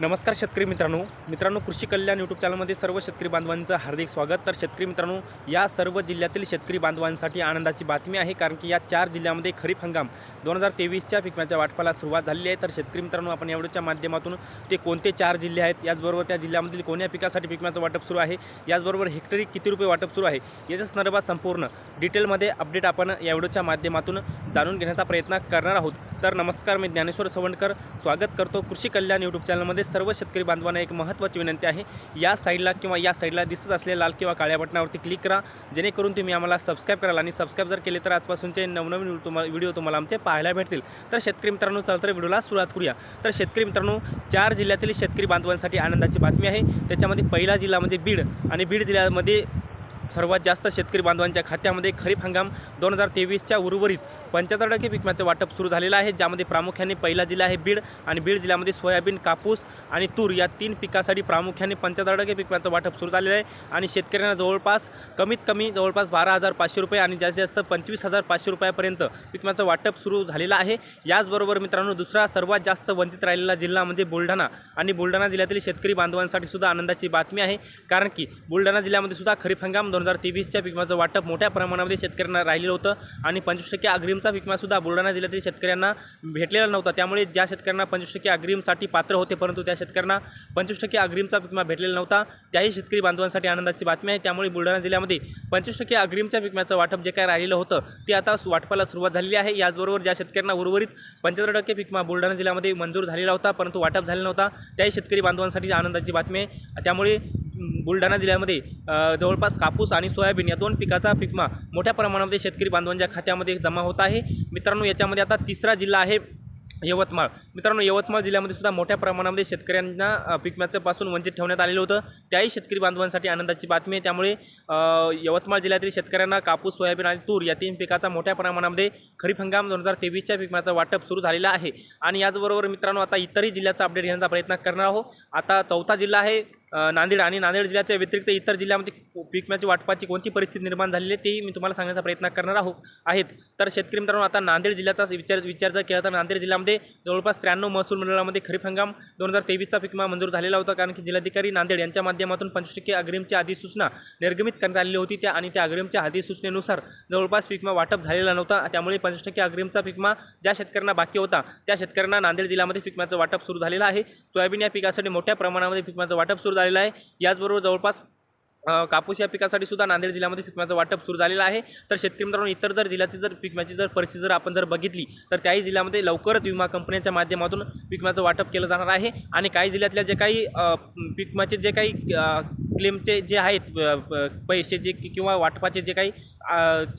नमस्कार शेतकरी मित्रांनो. मित्रांनो कृषी कल्याण यूट्यूब चॅनलमध्ये सर्व शेतकरी बांधवांचं हार्दिक स्वागत. तर शेतकरी मित्रांनो या सर्व जिल्ह्यातील शेतकरी बांधवांसाठी आनंदाची बातमी आहे कारण की या चार जिल्ह्यामध्ये खरीप हंगाम दोन हजार तेवीसच्या पिकण्याच्या वाटपाला सुरुवात झालेली आहे. तर शेतकरी मित्रांनो आपण एवढ्याच्या माध्यमातून ते कोणते चार जिल्हे आहेत याचबरोबर त्या जिल्ह्यामधील कोण्या पिकासाठी पिकण्याचं वाटप सुरू आहे याचबरोबर हेक्टरी किती रुपये वाटप सुरू आहे याच्या संदर्भात संपूर्ण डिटेलमध्ये अपडेट आपण या व्हिडिओच्या माध्यमातून जाणून घेण्याचा प्रयत्न करणार आहोत. तर नमस्कार मी ज्ञानेश्वर सवंडकर. स्वागत करतो कृषी कल्याण यूट्यूब चॅनलमध्ये सर्व शेतकरी बांधवांना एक महत्त्वाची विनंती आहे या साईडला किंवा या साईडला दिसत असलेल्या लाल किंवा काळ्या बटनावरती क्लिक करा जेणेकरून तुम्ही आम्हाला सबस्क्राईब कराल आणि सबस्क्राईब जर केले तर आजपासूनचे नवनवीन तुम्हाला व्हिडिओ तुम्हाला आमचे पाहायला भेटतील. तर शेतकरी मित्रांनो चल तर व्हिडिओला सुरुवात करूया. तर शेतकरी मित्रांनो चार जिल्ह्यातील शेतकरी बांधवांसाठी आनंदाची बातमी आहे. त्याच्यामध्ये पहिला जिल्हा म्हणजे बीड आणि बीड जिल्ह्यामध्ये सर्वात जास्त शेतकरी बांधवांच्या खात्यामध्ये खरीप हंगाम दोन हजार तेवीसच्या उर्वरित पंच्याहत्तर टक्के पिकण्याचं वाटप सुरू झालेलं आहे ज्यामध्ये प्रामुख्याने पहिला जिल्हा आहे बीड आणि बीड जिल्ह्यामध्ये सोयाबीन कापूस आणि तूर या तीन पिकासाठी प्रामुख्याने पंच्याहत्तर टक्के पिकण्याचं वाटप सुरू झालेलं आहे. आणि शेतकऱ्यांना जवळपास कमीत कमी जवळपास बारा हजार पाचशे रुपये आणि जास्तीत जास्त पंचवीस हजार पाचशे रुपयापर्यंत पिकमाचं वाटप सुरू झालेलं आहे. याचबरोबर मित्रांनो दुसरा सर्वात जास्त वंचित राहिलेला जिल्हा म्हणजे बुलढाणा. आणि बुलढाणा जिल्ह्यातील शेतकरी बांधवांसाठी सुद्धा आनंदाची बातमी आहे कारण की बुलढाणा जिल्ह्यामध्ये सुद्धा खरीप हंगाम दोन हजार तेवीसच्या पिकमाचं वाटप मोठ्या प्रमाणामध्ये शेतकऱ्यांना राहिलेलं होतं. आणि पंचवीस टक्के अग्रिम अग्रिमचा विकमासुद्धा बुलढाणा जिल्ह्यातील शेतकऱ्यांना भेटलेला नव्हता. त्यामुळे ज्या शेतकऱ्यांना पंचवीस टक्के अग्रिमसाठी पात्र होते परंतु त्या शेतकऱ्यांना पंचवीस टक्के अग्रिमचा विकमा भेटलेला नव्हता. त्याही शेतकरी बांधवांसाठी आनंदाची बातमी आहे. त्यामुळे बुलढाणा जिल्ह्यामध्ये पंचवीस टक्के अग्रिमच्या विकम्याचं वाटप जे काय राहिलेलं होतं ते आता वाटपाला सुरुवात झालेली आहे. याचबरोबर ज्या शेतकऱ्यांना उर्वरित पंच्याहत्तर टक्के विकमा बुलढाणा जिल्ह्यामध्ये मंजूर झालेला होता परंतु वाटप झालेला नव्हता. त्याही शेतकरी बांधवांसाठी आनंदाची बातमी आहे. त्यामुळे बुलढाणा जिल्ह्यामध्ये जवळपास कापूस आणि सोयाबीन या दोन पिकाचा पिकमा मोठ्या प्रमाणामध्ये शेतकरी बांधवांच्या खात्यामध्ये जमा होत आहे. मित्रांनो याच्यामध्ये आता तिसरा जिल्हा आहे यवतमाळ. मित्रांनो यवतमाळ जिल्ह्यामध्ये सुद्धा मोठ्या प्रमाणामध्ये शेतकऱ्यांना अ, पासून वंचित ठेवण्यात आलेलं होतं. त्याही शेतकरी बांधवांसाठी आनंदाची बातमी आहे. त्यामुळे यवतमाळ जिल्ह्यातील शेतकऱ्यांना कापूस सोयाबीन आणि तूर या तीन पिकाचा मोठ्या प्रमाणामध्ये खरीप हंगाम दोन हजार तेवीसच्या पिकम्याचं वाटप सुरू झालेलं आहे. आणि याचबरोबर मित्रांनो आता इतरही जिल्ह्याचा अपडेट घेण्याचा प्रयत्न करणार आहोत. आता चौथा जिल्हा आहे नांदेड आणि नांदेड जिल्ह्याच्या व्यतिरिक्त इतर जिल्ह्यामध्ये पिकम्याची वाटपाची कोणती परिस्थिती निर्माण झालेली आहे तेही मी तुम्हाला सांगण्याचा प्रयत्न करणार आहोत. आहेत. तर शेतकरी मित्रांनो आता नांदेड जिल्ह्याचा विचार विचार जर केला तर नांदेड जिल्ह्यामध्ये जवळपास त्र्याण्णव महसूल मंडळामध्ये खरीप हंगाम दोन हजार तेवीसचा पिकमा मंजूर झालेला होता. कारण की जिल्हाधिकारी नांदेड यांच्या माध्यमातून पंचवीस टक्के अग्रिमची अधिसूचना निर्गमित करण्यात आलेली होती. त्या आणि त्या अग्रिमच्या अधिसूचनेनुसार जवळपास पिकमा वाटप झालेला नव्हता. त्यामुळे पंचवीस टक्के अग्रिमचा पिकमा ज्या शेतकऱ्यांना बाकी होता त्या शेतकऱ्यांना नांदेड जिल्ह्यामध्ये पिकम्याचं वाटप सुरू झालेलं आहे. सोयाबीन या पिकासाठी मोठ्या प्रमाणामध्ये पिकम्याचं वाटप सुरू झालेलं आहे. याचबरोबर जवळपास कापूस या पिकासाठी सुद्धा नांदेड जिल्ह्यामध्ये पिकम्याचं वाटप सुरू झालेलं आहे. तर शेतकरी मित्रांनो इतर जर जिल्ह्याची जर पिकम्याची जर परिस्थिती जर आपण जर बघितली तर त्याही जिल्ह्यामध्ये लवकरच विमा कंपन्यांच्या माध्यमातून पिकम्याचं वाटप केलं जाणार आहे. आणि काही जिल्ह्यातल्या जे काही पिकम्याचे जे काही क्लेमचे जे आहेत पैसे जे किंवा वाटपाचे जे काही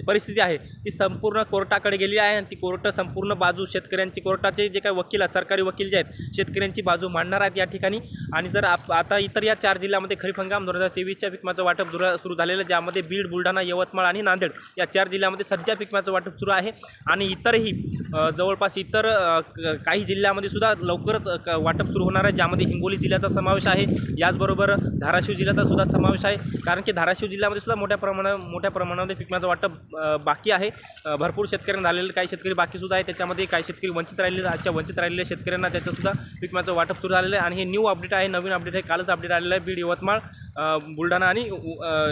परिस्थिती आहे. ती संपूर्ण कोर्टाकडे गेली आहे आणि ती कोर्ट संपूर्ण बाजू शेतकऱ्यांची कोर्टाचे जे काही वकील आहेत सरकारी वकील जे आहेत शेतकऱ्यांची बाजू मांडणार आहेत या ठिकाणी. आणि जर आप आता इतर या चार जिल्ह्यामध्ये खरीप हंगाम दोन हजार तेवीसच्या पिकमाचं वाटप सुरू सुरू झालेलं ज्यामध्ये बीड बुलढाणा यवतमाळ आणि नांदेड या चार जिल्ह्यामध्ये सध्या पिकमाचं वाटप सुरू आहे. आणि इतरही जवळपास इतर क- काही जिल्ह्यामध्ये सुद्धा लवकरच वाटप सुरू होणार आहे ज्यामध्ये हिंगोली जिल्ह्याचा समावेश आहे. याचबरोबर धाराशिव जिल्ह्याचा सुद्धा समावेश आहे. कारण की धाराशिव जिल्ह्यामध्ये सुद्धा मोठ्या प्रमाणा मोठ्या प्रमाणामध्ये पिकमा पिकण्याचं वाटप बाकी आहे. भरपूर शेतकऱ्यांना झालेलं काही शेतकरी बाकीसुद्धा आहे. त्याच्यामध्ये काही शेतकरी वंचित राहिलेले आजच्या वंचित राहिलेल्या शेतकऱ्यांना त्याच्यासुद्धा पिकण्याचं वाटप सुरू झालेलं आहे. आणि हे न्यू अपडेट आहे. नवीन अपडेट आहे. कालच अपडेट आलेलं आहे. बीड यवतमाळ बुलढाणा आणि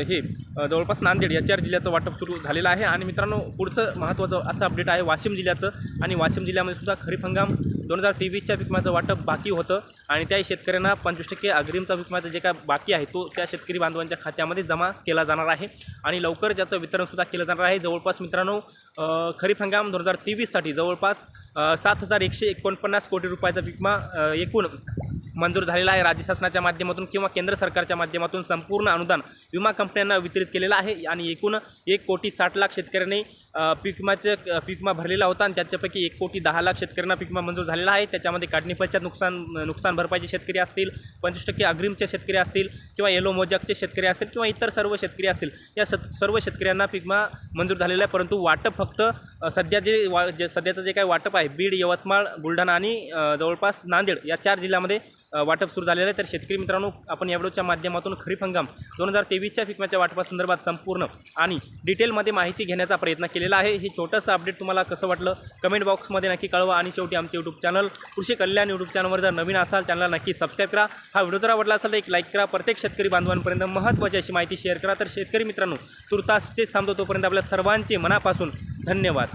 हे जवळपास नांदेड या चार जिल्ह्याचं वाटप सुरू झालेलं आहे. आणि मित्रांनो पुढचं महत्त्वाचं असं अपडेट आहे वाशिम जिल्ह्याचं. आणि वाशिम जिल्ह्यामध्ये सुद्धा खरीप हंगाम दोन हजार तेवीसच्या विकमाचं वाटप बाकी होतं आणि त्या शेतकऱ्यांना पंचवीस टक्के अग्रिमचा पिकमाचं जे काय बाकी आहे तो त्या शेतकरी बांधवांच्या खात्यामध्ये जमा केला जाणार आहे. आणि लवकर ज्याचं वितरणसुद्धा केलं जाणार आहे. जवळपास मित्रांनो खरीप हंगाम दोन हजार तेवीससाठी जवळपास सात हजार एकशे एकोणपन्नास कोटी रुपयाचा विकमा एकूण मंजूर झालेला आहे. राज्य शासनाच्या माध्यमातून किंवा केंद्र सरकारच्या माध्यमातून संपूर्ण अनुदान विमा कंपन्यांना वितरित केलेलं आहे. आणि एकूण एक कोटी साठ लाख शेतकऱ्यांनी अ, पिकमाचे अ, पिकमा भरलेला होता आणि त्याच्यापैकी एक कोटी दहा लाख शेतकऱ्यांना पिकमा मंजूर झालेला आहे. त्याच्यामध्ये काढणी पश्चात नुकसान नुकसान भरपाईचे शेतकरी असतील पंचवीस टक्के अग्रिमचे शेतकरी असतील किंवा येलो मोजकचे शेतकरी असतील किंवा इतर सर्व शेतकरी असतील या सर्व शेतकऱ्यांना पिकमा मंजूर झालेला आहे. परंतु वाटप फक्त सध्या जे वा जे सध्याचं जे काही वाटप आहे बीड यवतमाळ बुलढाणा आणि जवळपास नांदेड या चार जिल्ह्यामध्ये वाटप सुरू झालेलं आहे. तर शेतकरी मित्रांनो आपण या व्हिडिओच्या माध्यमातून खरीप हंगाम दोन हजार तेवीसच्या पिकम्याच्या वाटपासंदर्भात संपूर्ण आणि डिटेलमध्ये माहिती घेण्याचा प्रयत्न केलेला आहे. हे छोटंसं अपडेट तुम्हाला कसं वाटलं? कमेंट बॉक्समध्ये नक्की कळवा आणि शेवटी आमचे यूट्यूब चॅनल कृषी कल्याण यूट्यूब चॅनलवर जर नवीन असाल चॅनलला नक्की सबस्क्राईब करा. हा व्हिडिओ जर आवडला असेल तर एक लाईक करा. प्रत्येक शेतकरी बांधवांपर्यंत महत्त्वाची अशी माहिती शेअर करा. तर शेतकरी मित्रांनो तुर्तास तेच थांबतो तोपर्यंत आपल्या सर्वांचे मनापासून धन्यवाद.